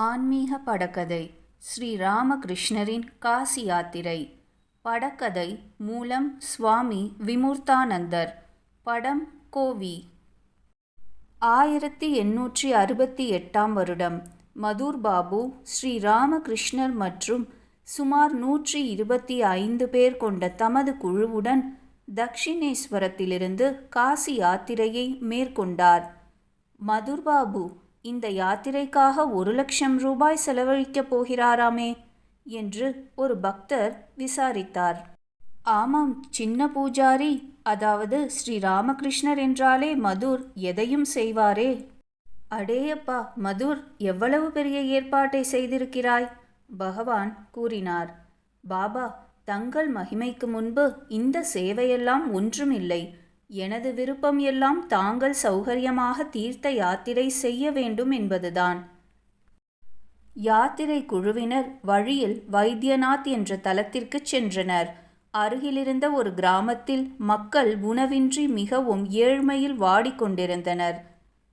ஆன்மீக படக்கதை ஸ்ரீ ராமகிருஷ்ணரின் காசி யாத்திரை படக்கதை மூலம் சுவாமி விமூர்த்தானந்தர். படம் கோவி ஆயிரத்தி எண்ணூற்றி அறுபத்தி எட்டாம் வருடம். மதுர் பாபு ஸ்ரீ ராமகிருஷ்ணர் மற்றும் சுமார் நூற்றி இருபத்தி ஐந்து பேர் கொண்ட தமது குழுவுடன் தக்ஷிணேஸ்வரத்திலிருந்து காசி யாத்திரையை மேற்கொண்டார். மதுர் பாபு இந்த யாத்திரைக்காக ஒரு லட்சம் ரூபாய் செலவழிக்கப் போகிறாராமே என்று ஒரு பக்தர் விசாரித்தார். ஆமாம் சின்ன பூஜாரி அதாவது ஸ்ரீ ராமகிருஷ்ணர் என்றாலே மதுர் எதையும் செய்வாரே. அடேயப்பா மதுர் எவ்வளவு பெரிய ஏற்பாட்டை செய்திருக்கிறாய்? பகவான் கூறினார். பாபா தங்கள் மகிமைக்கு முன்பு இந்த சேவையெல்லாம் ஒன்றுமில்லை. எனது விருப்பம் எல்லாம் தாங்கள் சௌகரியமாக தீர்த்த யாத்திரை செய்ய வேண்டும் என்பதுதான். யாத்திரை குழுவினர் வழியில் வைத்தியநாத் என்ற தலத்திற்குச் சென்றனர். அருகிலிருந்த ஒரு கிராமத்தில் மக்கள் உணவின்றி மிகவும் ஏழ்மையில் வாடிக்கொண்டிருந்தனர்.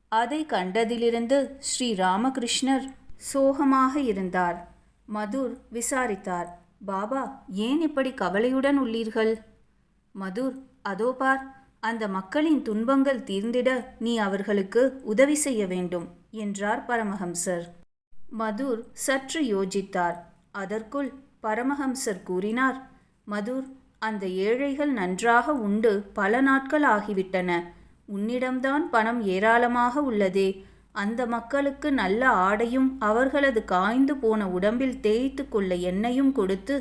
அதை கண்டதிலிருந்து ஸ்ரீ ராமகிருஷ்ணர் சோகமாக இருந்தார். மதுர் விசாரித்தார் பாபா ஏன் இப்படி கவலையுடன் உள்ளீர்கள்? மதுர் அதோ பார் அந்த மக்களின் துன்பங்கள் தீர்ந்திட நீ அவர்களுக்கு உதவி செய்ய வேண்டும் என்றார் பரமஹம்சர். மதுர் சற்று யோசித்தார். அதற்குள் பரமஹம்சர் கூறினார் மதுர் அந்த ஏழைகள் நன்றாக உண்டு பல நாட்கள் ஆகிவிட்டன. உன்னிடம்தான் பணம் ஏராளமாக உள்ளதே. அந்த மக்களுக்கு நல்ல ஆடையும் அவர்களது காய்ந்து போன உடம்பில் தேய்த்து கொள்ள எண்ணெயும் கொடுத்து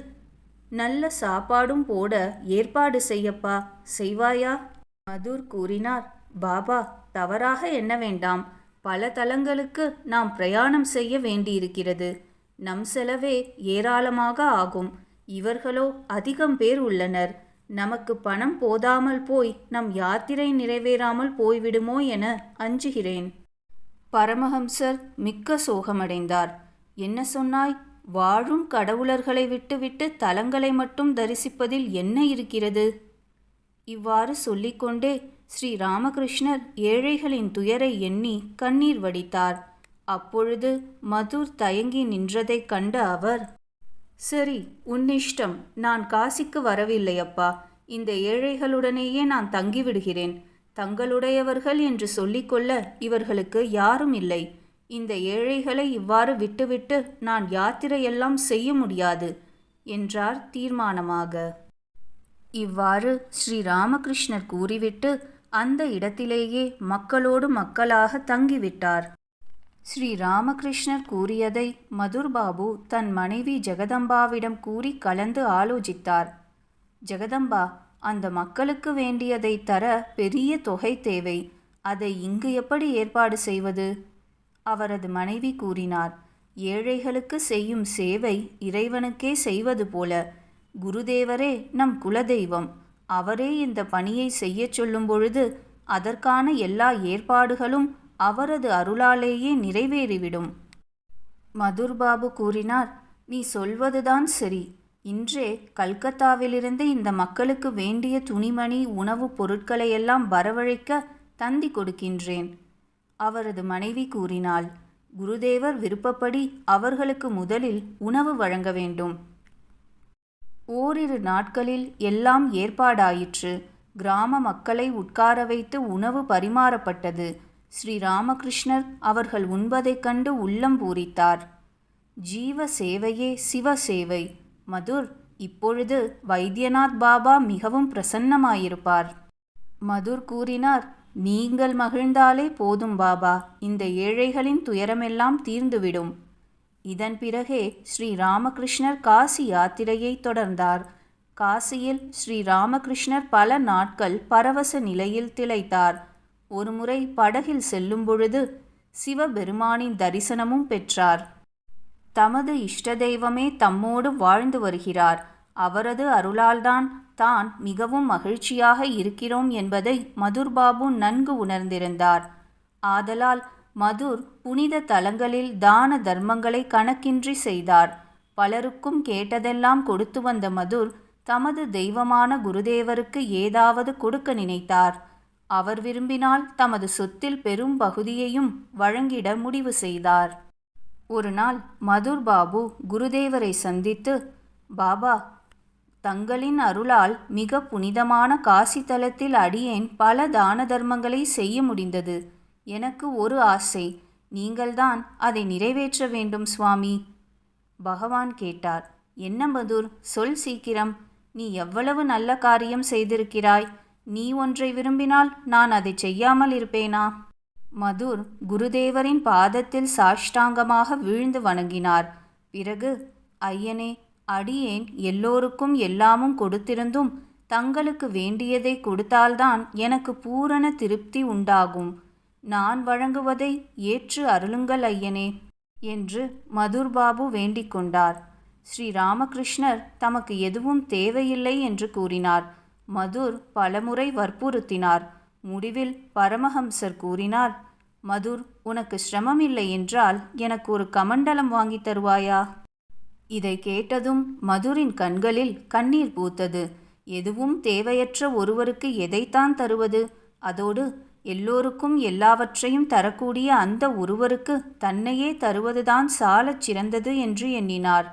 நல்ல சாப்பாடும் போட ஏற்பாடு செய்யப்பா செய்வாயா? மதுர் கூறினார் பாபா தவறாக எண்ண வேண்டாம். பல தலங்களுக்கு நாம் பிரயாணம் செய்ய வேண்டியிருக்கிறது. நம் செலவே ஏராளமாக ஆகும். இவர்களோ அதிகம் பேர் உள்ளனர். நமக்கு பணம் போதாமல் போய் நம் யாத்திரை நிறைவேறாமல் போய்விடுமோ என அஞ்சுகிறேன். பரமஹம்சர் மிக்க சோகமடைந்தார். என்ன சொன்னாய்? வாழும் கடவுளர்களை விட்டுவிட்டு தலங்களை மட்டும் தரிசிப்பதில் என்ன இருக்கிறது? இவ்வாறு சொல்லிக்கொண்டே ஸ்ரீ ராமகிருஷ்ணர் ஏழைகளின் துயரை எண்ணி கண்ணீர் வடித்தார். அப்பொழுது மதுர் தயங்கி நின்றதைக் கண்ட அவர் சரி உன் இஷ்டம் நான் காசிக்கு வரவில்லை அப்பா இந்த ஏழைகளுடனேயே நான் தங்கிவிடுகிறேன். தங்களுடையவர்கள் என்று சொல்லிக்கொள்ள இவர்களுக்கு யாரும் இல்லை. இந்த ஏழைகளை இவ்வாறு விட்டுவிட்டு நான் யாத்திரையெல்லாம் செய்ய முடியாது என்றார் தீர்மானமாக. இவ்வாறு ஸ்ரீ ராமகிருஷ்ணர் கூறிவிட்டு அந்த இடத்திலேயே மக்களோடு மக்களாக தங்கிவிட்டார். ஸ்ரீ ராமகிருஷ்ணர் கூறியதை மதுர்பாபு தன் மனைவி ஜெகதம்பாவிடம் கூறி கலந்து ஆலோசித்தார். ஜெகதம்பா அந்த மக்களுக்கு வேண்டியதை தர பெரிய தொகை தேவை. அதை இங்கு எப்படி ஏற்பாடு செய்வது? அவரது மனைவி கூறினார். ஏழைகளுக்கு செய்யும் சேவை இறைவனுக்கே செய்வது போல. குருதேவரே நம் குலதெய்வம். அவரே இந்த பணியை செய்யச் சொல்லும் பொழுது அதற்கான எல்லா ஏற்பாடுகளும் அவரது அருளாலேயே நிறைவேறிவிடும். மதுர்பாபு கூறினார் நீ சொல்வதுதான் சரி. இன்றே கல்கத்தாவிலிருந்து இந்த மக்களுக்கு வேண்டிய துணிமணி உணவுப் பொருட்களையெல்லாம் வரவழைக்க தந்தி கொடுக்கின்றேன். அவரது மனைவி கூறினாள் குருதேவர் விருப்பப்படி அவர்களுக்கு முதலில் உணவு வழங்க வேண்டும். ஓரிரு நாட்களில் எல்லாம் ஏற்பாடாயிற்று. கிராம மக்களை உட்கார வைத்து உணவு பரிமாறப்பட்டது. ஸ்ரீ ராமகிருஷ்ணர் அவர்கள் உண்பதைக் கண்டு உள்ளம் பூரித்தார். ஜீவ சேவையே சிவ சேவை. மதுர் இப்பொழுது வைத்தியநாத் பாபா மிகவும் பிரசன்னமாயிருப்பார். மதுர் கூறினார் நீங்கள் மகிழ்ந்தாலே போதும் பாபா. இந்த ஏழைகளின் துயரமெல்லாம் தீர்ந்துவிடும். இதன் பிறகே ஸ்ரீ ராமகிருஷ்ணர் காசி யாத்திரையை தொடர்ந்தார். காசியில் ஸ்ரீ ராமகிருஷ்ணர் பல நாட்கள் பரவச நிலையில் திளைத்தார். ஒருமுறை படகில் செல்லும் பொழுது சிவபெருமானின் தரிசனமும் பெற்றார். தமது இஷ்ட தெய்வமே தம்மோடு வாழ்ந்து வருகிறார். அவரது அருளால்தான் தான் மிகவும் மகிழ்ச்சியாக இருக்கிறோம் என்பதை மதுர்பாபு நன்கு உணர்ந்திருந்தார். ஆதலால் மதுர் புனித தலங்களில் தான தர்மங்களை கணக்கின்றி செய்தார். பலருக்கும் கேட்டதெல்லாம் கொடுத்து வந்த மதுர் தமது தெய்வமான குருதேவருக்கு ஏதாவது கொடுக்க நினைத்தார். அவர் விரும்பினால் தமது சொத்தில் பெரும் பகுதியையும் வழங்கிட முடிவு செய்தார். ஒரு நாள் மதுர் பாபு குருதேவரை சந்தித்து பாபா தங்களின் அருளால் மிக புனிதமான காசி தலத்தில் அடியேன் பல தான தர்மங்களை செய்ய முடிந்தது. எனக்கு ஒரு ஆசை. நீங்கள்தான் அதை நிறைவேற்ற வேண்டும் சுவாமி. பகவான் கேட்டார். என்ன மதுர் சொல் சீக்கிரம். நீ எவ்வளவு நல்ல காரியம் செய்திருக்கிறாய். நீ ஒன்றை விரும்பினால் நான் அதை செய்யாமல் இருப்பேனா? மதுர் குருதேவரின் பாதத்தில் சாஷ்டாங்கமாக வீழ்ந்து வணங்கினார். பிறகு ஐயனே அடியேன் எல்லோருக்கும் எல்லாமும் கொடுத்திருந்தும் தங்களுக்கு வேண்டியதை கொடுத்தால்தான் எனக்கு பூரண திருப்தி உண்டாகும். நான் வழங்குவதை ஏற்று அருளுங்கள் ஐயனே என்று மதுர்பாபு வேண்டிக் கொண்டார். ஸ்ரீ ராமகிருஷ்ணர் தமக்கு எதுவும் தேவையில்லை என்று கூறினார். மதுர் பலமுறை வற்புறுத்தினார். முடிவில் பரமஹம்சர் கூறினார் மதுர் உனக்கு சிரமம் இல்லை என்றால் எனக்கு ஒரு கமண்டலம் வாங்கித் தருவாயா? இதை கேட்டதும் மதுரின் கண்களில் கண்ணீர் பூத்தது. எதுவும் தேவையற்ற ஒருவருக்கு எதைத்தான் தருவது? அதோடு எல்லோருக்கும் எல்லாவற்றையும் தரக்கூடிய அந்த ஒருவருக்கு தன்னையே தருவதுதான் சாலச் சிறந்தது என்று எண்ணினார்.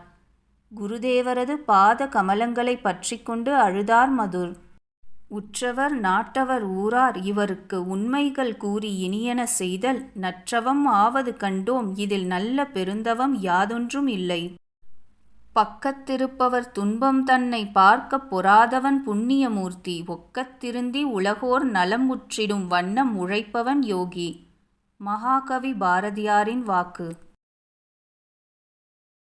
குருதேவரது பாத கமலங்களை பற்றிக்கொண்டு அழுதார் மதுர். உற்றவர் நாட்டவர் ஊரார் இவருக்கு உண்மைகள் கூறி இனியன செய்தல் நற்றவம் ஆவது கண்டோம். இதில் நல்ல பெருந்தவம் யாதொன்றும் இல்லை. பக்கத்திருப்பவர் துன்பம் தன்னை பார்க்கப் பொறாதவன் புண்ணியமூர்த்தி ஒக்கத்திருந்தி உலகோர் நலம் முற்றிடும் வண்ணம் உழைப்பவன் யோகி. மகாகவி பாரதியாரின் வாக்கு.